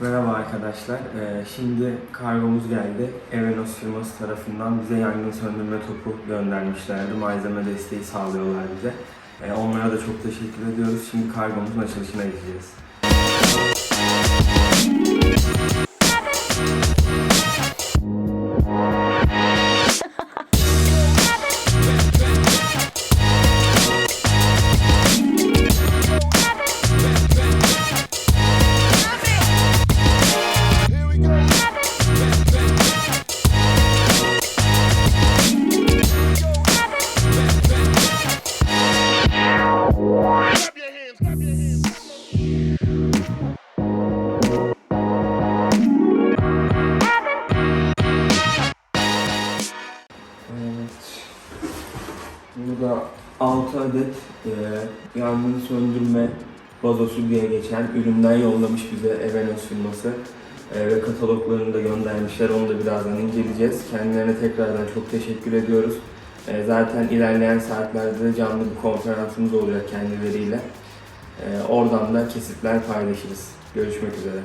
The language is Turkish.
Merhaba arkadaşlar. Ee, şimdi kargomuz geldi. Evenos firması tarafından bize yangın söndürme topu göndermişlerdi. Malzeme desteği sağlıyorlar bize. Ee, onlara da çok teşekkür ediyoruz. Şimdi kargomuzun açılışına gideceğiz. Burada 6 adet e, yangın söndürme vazosu diye geçen üründen yollamış bize Evenos firması. E, ve kataloglarını da göndermişler. Onu da birazdan inceleyeceğiz. Kendilerine tekrardan çok teşekkür ediyoruz. E, zaten ilerleyen saatlerde de canlı bir konferansımız olacak kendileriyle. E, oradan da kesitler paylaşırız. Görüşmek üzere.